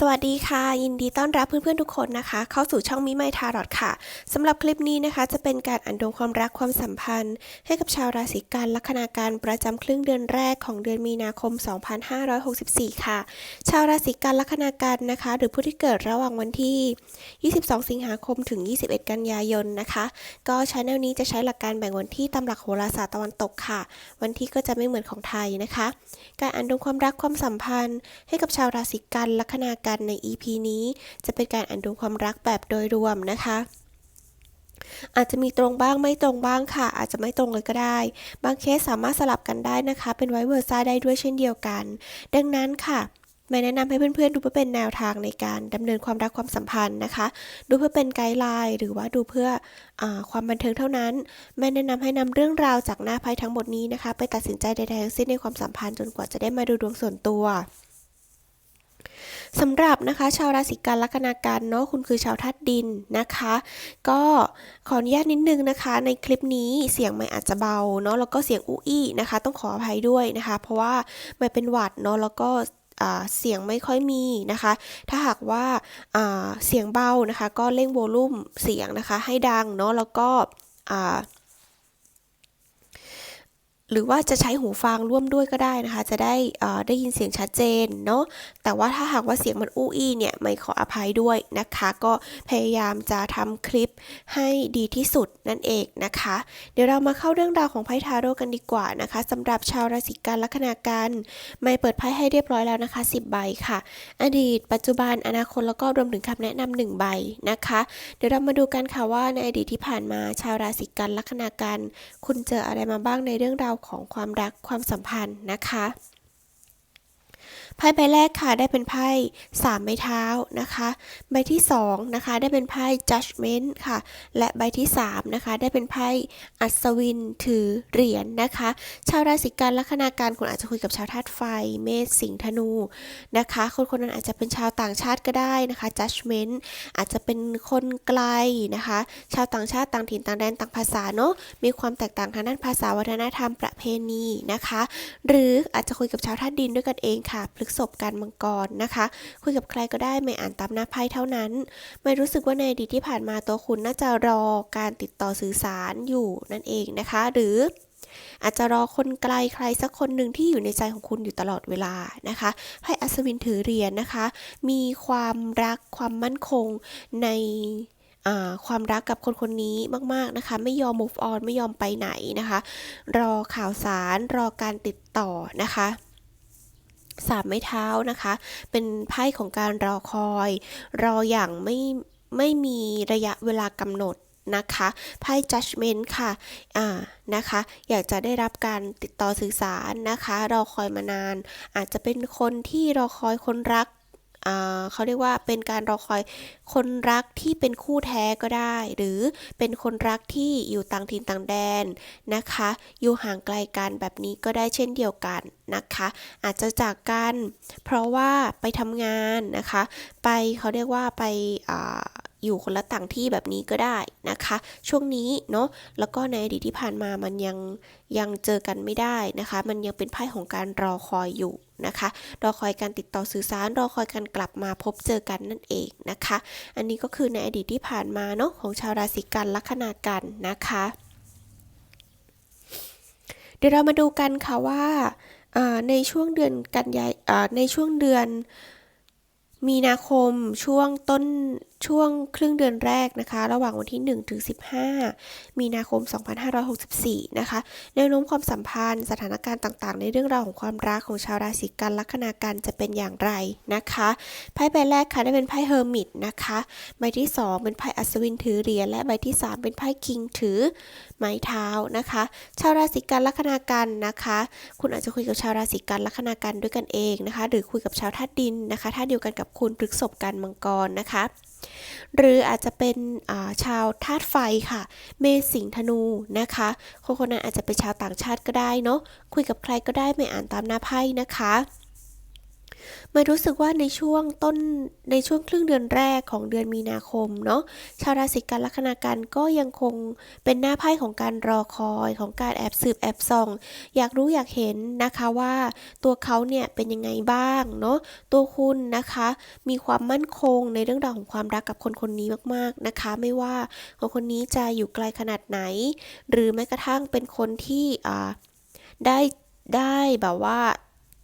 สวัสดีค่ะ ยินดีต้อนรับเพื่อนๆทุกคนนะคะ เข้าสู่ช่องมิไมทารอดค่ะสำหรับคลิปนี้นะคะ จะเป็นการอ่านดวงความรักความสัมพันธ์ ให้กับชาวราศีกันลัคนาการประจำครึ่งเดือนแรกของเดือนมีนาคม 2564 ค่ะ ชาวราศีกันลัคนาการนะคะ หรือผู้ที่เกิดระหว่างวันที่ 22 สิงหาคมถึง 21 กันยายนนะคะ ก็ชาแนลนี้จะใช้หลักการแบ่งวันที่ตามหลักโหราศาสตร์ตะวันตกค่ะ วันที่ก็จะไม่เหมือนของไทยนะคะ การอ่านดวงความรักความสัมพันธ์ ให้กับชาวราศีกันลัคนากันใน EP นี้ จะเป็นการอ่านดวงความรักแบบโดยรวมนะคะอาจจะมีตรงบ้างไม่ตรงบ้างค่ะ อาจจะไม่ตรงเลยก็ได้ บางเคสสามารถสลับกันได้นะคะ เป็นไวเวอร์ซ่าได้ด้วยเช่นเดียวกัน ดังนั้นค่ะไม่แนะนำให้เพื่อนๆ ดูเพื่อเป็นแนวทางในการดำเนินความรักความสัมพันธ์นะคะ ดูเพื่อเป็นไกด์ไลน์หรือว่าดูเพื่ออความบันเทิงเท่านั้น ไม่แนะนำให้นำเรื่องราวจากหน้าไพ่ทั้งหมดนี้นะคะ ไปตัดสินใจใดๆทั้งสิ้นในความสัมพันธ์จนกว่าจะได้มาดูดวงส่วนตัว สำหรับนะคะชาวราศีกันลัคนาการเนาะคุณคือชาวธาตุดินนะคะ ก็ขออนุญาตนิดนึงนะคะ ในคลิปนี้เสียงไม่อาจจะเบาเนาะแล้วก็เสียงอู้อี้นะคะ ต้องขออภัยด้วยนะคะ เพราะว่าไม่เป็นหวัดเนาะแล้วก็เสียงไม่ค่อยมีนะคะ ถ้าหากว่าาเสียงเบานะคะ ก็เร่งโวลูมเสียงนะคะ ให้ดังเนาะแล้วก็ หรือว่าจะใช้หูฟังร่วมด้วยก็ได้นะคะ จะได้อ่อได้ยินเสียงชัดเจนเนาะแต่ว่าถ้าหากว่าเสียงมันอู้อี้เนี่ยไม่ขออภัยด้วยนะคะ ก็พยายามจะทำคลิปให้ดีที่สุดนั่นเองนะคะ เดี๋ยวเรามาเข้าเรื่องราวของไพ่ทาโร่กันดีกว่านะคะสำหรับชาวราศีกันลัคนากันไม่เปิดไพ่ให้เรียบร้อยแล้วนะคะ 10 ใบค่ะ อดีต ปัจจุบันอนาคตแล้วก็รวมถึงคำแนะนำหนึ่งใบนะคะ เดี๋ยวเรามาดูกันค่ะว่าในอดีตที่ผ่านมาชาวราศีกันลัคนากันคุณเจออะไรมาบ้างในเรื่องราวของความรักความสัมพันธ์นะคะ ไพ่ใบแรกค่ะได้เป็นไพ่สามไม้เท้านะคะ ใบที่สองนะคะได้เป็นไพ่ judgment ค่ะ และใบที่สามนะคะได้เป็นไพ่อัศวินถือเหรียญนะคะ ชาวราศีกันลัคนาการคุณอาจจะคุยกับชาวธาตุไฟ เมษสิงห์ธนูนะคะ คนคนนั้นอาจจะเป็นชาวต่างชาติก็ได้นะคะ judgment อาจจะเป็นคนไกลนะคะ ชาวต่างชาติต่างถิ่นต่างแดนต่างภาษาเนาะมีความแตกต่างทางด้านภาษาวัฒนธรรมประเพณีนะคะ หรืออาจจะคุยกับชาวธาตุดินด้วยกันเองค่ะฤกษบการมังกรนะคะ คุยกับใครก็ได้ไม่อ่านตามหน้าไพ่เท่านั้น ไม่รู้สึกว่าในอดีตที่ผ่านมาตัวคุณน่าจะรอการติดต่อสื่อสารอยู่นั่นเองนะคะ หรืออาจจะรอคนไกลใครสักคนหนึ่งที่อยู่ในใจของคุณอยู่ตลอดเวลานะคะไพ่อัศวินถือเหรียญนะคะ มีความรักความมั่นคงในความรักกับคนคนนี้มาก ๆ นะคะ ไม่ยอม move on ไม่ยอมไปไหนนะคะ รอข่าวสารรอการติดต่อนะคะ สามไม้เท้านะคะ เป็นไพ่ของการรอคอย รออย่างไม่ไม่มีระยะเวลากำหนดนะคะไพ่ judgment ค่ะอ่านะคะ อยากจะได้รับการติดต่อสื่อสารนะคะ รอคอยมานาน อาจจะเป็นคนที่รอคอยคนรัก เขาเรียกว่าเป็นการรอคอยคนรักที่เป็นคู่แท้ก็ได้ หรือเป็นคนรักที่อยู่ต่างถิ่นต่างแดนนะคะ อยู่ห่างไกลกันแบบนี้ก็ได้เช่นเดียวกันนะคะ อาจจะจากกัน เพราะว่าไปทำงานนะคะ ไปเขาเรียกว่าไปอ่าอยู่คนละต่างที่แบบนี้ก็ได้นะคะ ช่วงนี้เนาะแล้วก็ในอดีตที่ผ่านมามันยังยังเจอกันไม่ได้นะคะ มันยังเป็นไพ่ของการรอคอยอยู่ นะคะ รอคอยการติดต่อสื่อสาร รอคอยการกลับมาพบเจอกันนั่นเองนะคะ อันนี้ก็คือในอดีตที่ผ่านมาเนาะของชาวราศีกันลัคนากันนะคะ เดี๋ยวเรามาดูกันค่ะว่าในช่วงเดือนกันยายในช่วงเดือนมีนาคมช่วงต้นช่วงครึ่งเดือนแรกนะคะ ระหว่างวันที่ 1 ถึง 15 มีนาคม 2564 นะคะแนวโน้มความสัมพันธ์ สถานการณ์ต่างๆ ในเรื่องราวของความรักของชาวราศีกันลัคนากันจะเป็นอย่างไรนะคะไพ่ใบแรกค่ะได้เป็นไพ่เฮอร์มิตนะคะใบที่ 2 เป็นไพ่อัศวินถือเหรียญและใบที่ 3 เป็นไพ่คิงถือไม้เท้านะคะ ชาวราศีกันลัคนากันนะคะ คุณอาจจะคุยกับชาวราศีกันลัคนากันด้วยกันเองนะคะ หรือคุยกับชาวธาตุดินนะคะธาตุเดียวกันกับคุณพฤกษบกันมังกรนะคะ หรืออาจจะเป็นาชาวธาตุไฟค่ะ เมษสิงธนูนะคะคนคนนั้นอาจจะเป็นชาวต่างชาติก็ได้เนาะคุยกับใครก็ได้ไม่อ่านตามหน้าไพ่นะคะ ม่รู้สึกว่าในช่วงต้นในช่วงครึ่งเดือนแรกของเดือนมีนาคมเนาะชาวราศีกันลัคนากันก็ยังคงเป็นหน้าไพ่ของการรอคอยของการแอบสืบแอบส่อง อยากรู้อยากเห็นนะคะว่าตัวเขาเนี่ยเป็นยังไงบ้างเนาะตัวคุณนะคะ มีความมั่นคงในเรื่องราวของความรักกับคนคนนี้มากๆนะคะ ไม่ว่าคนคนนี้จะอยู่ไกลขนาดไหน หรือแม้กระทั่งเป็นคนที่ได้ได้แบบว่า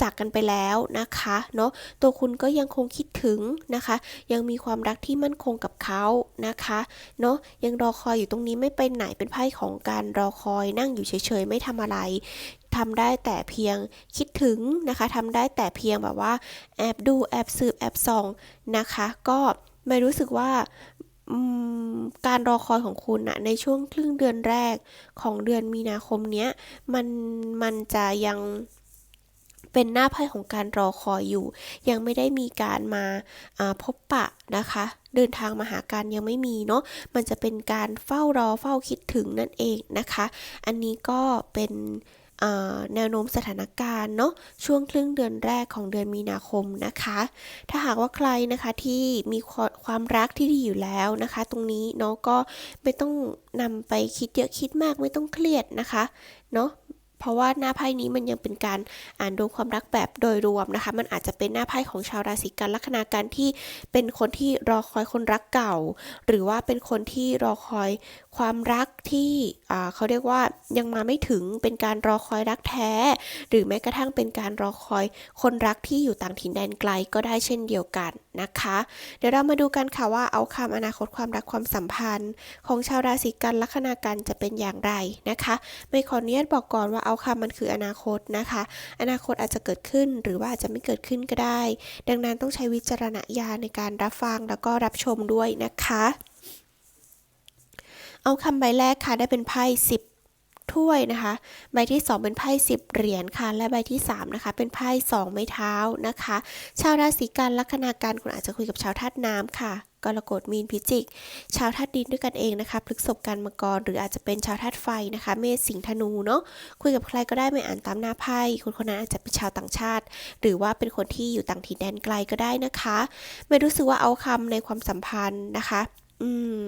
จากกันไปแล้วนะคะเนาะตัวคุณก็ยังคงคิดถึงนะคะ ยังมีความรักที่มั่นคงกับเขานะคะเนาะยังรอคอยอยู่ตรงนี้ไม่ไปไหนเป็นไพ่ของการรอคอยนั่งอยู่เฉยๆ ไม่ทำอะไรทำได้แต่เพียงคิดถึงนะคะทำได้แต่เพียงแบบว่าแอบดูแอบสืบแอบส่องนะคะ ก็ไม่รู้สึกว่าการรอคอยของคุณนะในช่วงครึ่งเดือนแรกของเดือนมีนาคมเนี้ยมันมันจะยัง เป็นหน้าไพ่ของการรอคอยอยู่ ยังไม่ได้มีการมาพบปะนะคะ เดินทางมาหากันยังไม่มีเนาะมันจะเป็นการเฝ้ารอเฝ้าคิดถึงนั่นเองนะคะ อันนี้ก็เป็นแนวโน้มสถานการณ์เนาะช่วงครึ่งเดือนแรกของเดือนมีนาคมนะคะ ถ้าหากว่าใครนะคะที่มีความความรักที่ดีอยู่แล้วนะคะ ตรงนี้เนาะก็ไม่ต้องนำไปคิดเยอะคิดมากไม่ต้องเครียดนะคะเนาะ เพราะว่าหน้าไพ่นี้มันยังเป็นการอ่านดวงความรักแบบโดยรวมนะคะ มันอาจจะเป็นหน้าไพ่ของชาวราศีกันลัคนาการที่เป็นคนที่รอคอยคนรักเก่า หรือว่าเป็นคนที่รอคอย ความรักที่เขาเรียกว่ายังมาไม่ถึงเป็นการรอคอยรักแท้ หรือแม้กระทั่งเป็นการรอคอยคนรักที่อยู่ต่างถิ่นแดนไกลก็ได้เช่นเดียวกันนะคะ เดี๋ยวเรามาดูกันค่ะว่าเอาคำอนาคตความรักความสัมพันธ์ ของชาวราศีกันลัคนากันจะเป็นอย่างไรนะคะ ไม่ขออนุญาตบอกก่อนว่าเอาคำมันคืออนาคตนะคะ อนาคตอาจจะเกิดขึ้นหรือว่าอาจจะไม่เกิดขึ้นก็ได้ ดังนั้นต้องใช้วิจารณญาณในการรับฟังแล้วก็รับชมด้วยนะคะ เอาคำใบแรกค่ะได้เป็นไพ่สิบถ้วยนะคะ ใบที่ 2 เป็นไพ่สิบเหรียญค่ะ และใบที่3นะคะ เป็นไพ่สองไม้เท้านะคะ ชาวราศีกันลัคนาการคุณอาจจะคุยกับชาวธาตุน้ำค่ะกรกฎมีนพิจิก ชาวธาตุดินด้วยกันเองนะคะพฤษภกันมังกรหรืออาจจะเป็นชาวธาตุไฟนะคะ เมษสิงห์ธนูเนาะคุยกับใครก็ได้ไม่อ่านตามหน้าไพ่คนคนนั้นอาจจะเป็นชาวต่างชาติ หรือว่าเป็นคนที่อยู่ต่างถิ่นแดนไกลก็ได้นะคะ ไม่รู้สึกว่าเอาคำในความสัมพันธ์นะคะ อืม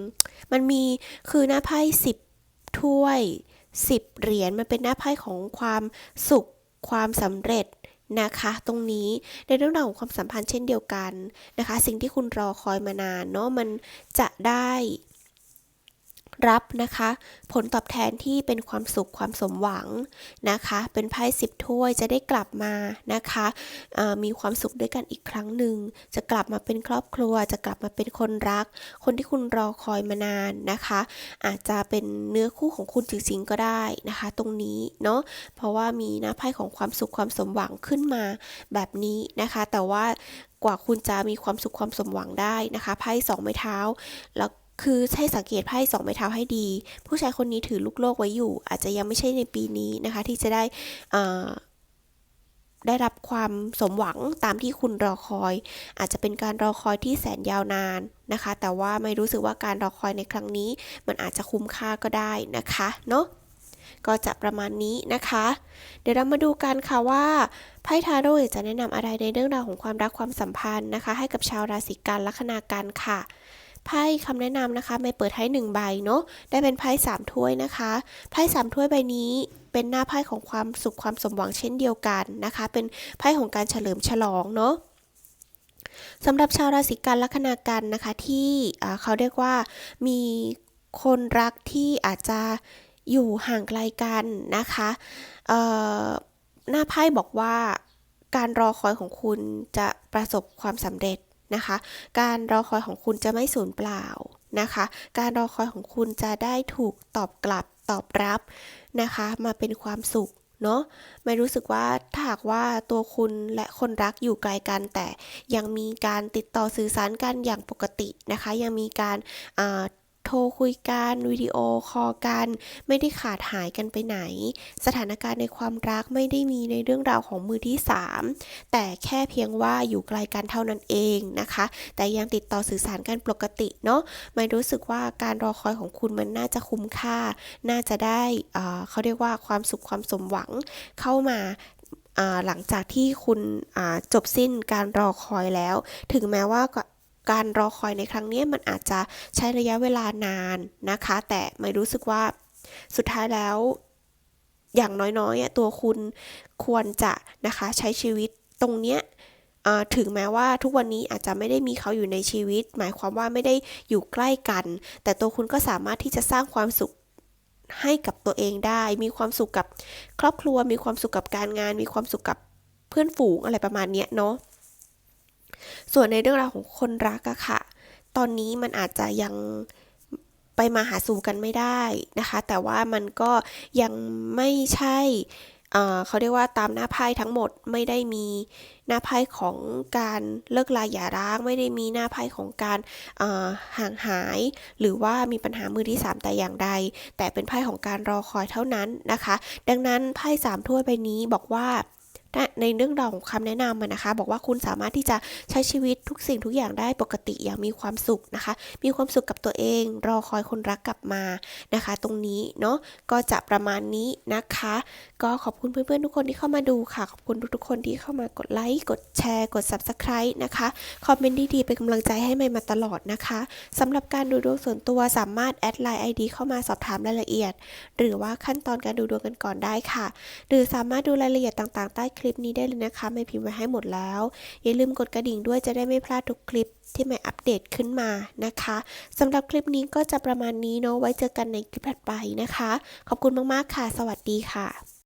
มันมีคือหน้าไพ่สิบถ้วยสิบเหรียญมันเป็นหน้าไพ่ของความสุขความสำเร็จนะคะตรงนี้ในเรื่องราวของความสัมพันธ์เช่นเดียวกันนะคะ สิ่งที่คุณรอคอยมานานเนาะมันจะได้ รับนะคะ ผลตอบแทนที่เป็นความสุขความสมหวังนะคะ เป็นไพ่สิบถ้วยจะได้กลับมานะคะมีความสุขด้วยกันอีกครั้งหนึ่ง จะกลับมาเป็นครอบครัว จะกลับมาเป็นคนรัก คนที่คุณรอคอยมานานนะคะ อาจจะเป็นเนื้อคู่ของคุณจริงๆก็ได้นะคะ ตรงนี้เนาะเพราะว่ามีหน้าไพ่ของความสุขความสมหวังขึ้นมาแบบนี้นะคะ แต่ว่ากว่าคุณจะมีความสุขความสมหวังได้นะคะไพ่สองไม้เท้าแล้ว คือให้สังเกตไพ่สองไม้เท้าให้ดี ผู้ชายคนนี้ถือลูกโลกไว้อยู่ อาจจะยังไม่ใช่ในปีนี้นะคะ ที่จะได้ได้รับความสมหวังตามที่คุณรอคอย อาจจะเป็นการรอคอยที่แสนยาวนานนะคะ แต่ว่าไม่รู้สึกว่าการรอคอยในครั้งนี้ มันอาจจะคุ้มค่าก็ได้นะคะเนาะก็จะประมาณนี้นะคะ เดี๋ยวเรามาดูกันค่ะว่าไพ่ทาโร่จะแนะนำอะไรในเรื่องราวของความรักความสัมพันธ์นะคะ ให้กับชาวราศีกันลัคนากันค่ะ ไพ่คำแนะนำนะคะไม่เปิดให้หนึ่งใบเนาะได้เป็นไพ่สามถ้วยนะคะไพ่สามถ้วยใบนี้เป็นหน้าไพ่ของความสุขความสมหวังเช่นเดียวกันนะคะ เป็นไพ่ของการเฉลิมฉลองเนาะสำหรับชาวราศีกันลัคนากันนะคะที่เขาเรียกว่ามีคนรักที่อาจจะอยู่ห่างไกลกันนะคะหน้าไพ่บอกว่าการรอคอยของคุณจะประสบความสำเร็จ นะคะ การรอคอยของคุณจะไม่สูญเปล่านะคะ การรอคอยของคุณจะได้ถูกตอบกลับตอบรับนะคะ มาเป็นความสุขเนาะไม่รู้สึกว่าถ้าหากว่าตัวคุณและคนรักอยู่ไกลกัน แต่ยังมีการติดต่อสื่อสารกันอย่างปกตินะคะ ยังมีการอ่า โทรคุยกันวิดีโอคอลกัน ไม่ได้ขาดหายกันไปไหน สถานการณ์ในความรักไม่ได้มีในเรื่องราวของมือที่ 3 แต่แค่เพียงว่าอยู่ไกลกันเท่านั้นเองนะคะ แต่ยังติดต่อสื่อสารกันปกติเนาะไม่รู้สึกว่าการรอคอยของคุณมันน่าจะคุ้มค่า น่าจะได้เอ่อเขาเรียกว่าความสุขความสมหวังเข้ามาหลังจากที่คุณจบสิ้นการรอคอยแล้ว ถึงแม้ว่า การรอคอยในครั้งนี้มันอาจจะใช้ระยะเวลานานนะคะ แต่ไม่รู้สึกว่าสุดท้ายแล้ว อย่างน้อยๆตัวคุณควรจะนะคะใช้ชีวิตตรงเนี้ยถึงแม้ว่าทุกวันนี้อาจจะไม่ได้มีเขาอยู่ในชีวิต หมายความว่าไม่ได้อยู่ใกล้กัน แต่ตัวคุณก็สามารถที่จะสร้างความสุขให้กับตัวเองได้ มีความสุขกับครอบครัว มีความสุขกับการงาน มีความสุขกับเพื่อนฝูงอะไรประมาณเนี้ยเนาะ ส่วนในเรื่องราวของคนรักอะค่ะ ตอนนี้มันอาจจะยังไปมาหาสู่กันไม่ได้นะคะ แต่ว่ามันก็ยังไม่ใช่เขาเรียกว่าตามหน้าไพ่ทั้งหมดไม่ได้มีหน้าไพ่ของการเลิกลาหย่าร้าง ไม่ได้มีหน้าไพ่ของการห่างหาย หรือว่ามีปัญหามือที่สามแต่อย่างใด แต่เป็นไพ่ของการรอคอยเท่านั้นนะคะ ดังนั้นไพ่สามถ้วยใบนี้บอกว่า ในเรื่องราวของคำแนะนำนะคะ บอกว่าคุณสามารถที่จะใช้ชีวิตทุกสิ่งทุกอย่างได้ปกติอย่างมีความสุขนะคะ มีความสุขกับตัวเอง รอคอยคนรักกลับมานะคะ ตรงนี้เนาะก็จะประมาณนี้นะคะ ก็ขอบคุณเพื่อนๆทุกคนที่เข้ามาดูค่ะ ขอบคุณทุกๆคนที่เข้ามากดไลค์กดแชร์กด Subscribe นะคะคอมเมนต์ดีๆเป็นกำลังใจให้ใหม่มาตลอดนะคะสำหรับการดูดวงส่วนตัวสามารถแอดไลน์ ID เข้ามาสอบถามรายละเอียด หรือว่าขั้นตอนการดูดวงกันก่อนได้ค่ะ หรือสามารถดูรายละเอียดต่างๆใต้คลิปนี้ได้เลยนะคะไม่พิมพ์ไว้ให้หมดแล้ว อย่าลืมกดกระดิ่งด้วยจะได้ไม่พลาดทุกคลิปที่ไม่อัปเดตขึ้นมานะคะสำหรับคลิปนี้ก็จะประมาณนี้เนาะไว้เจอกันในคลิปถัดไปนะคะ ขอบคุณมากๆค่ะ สวัสดีค่ะ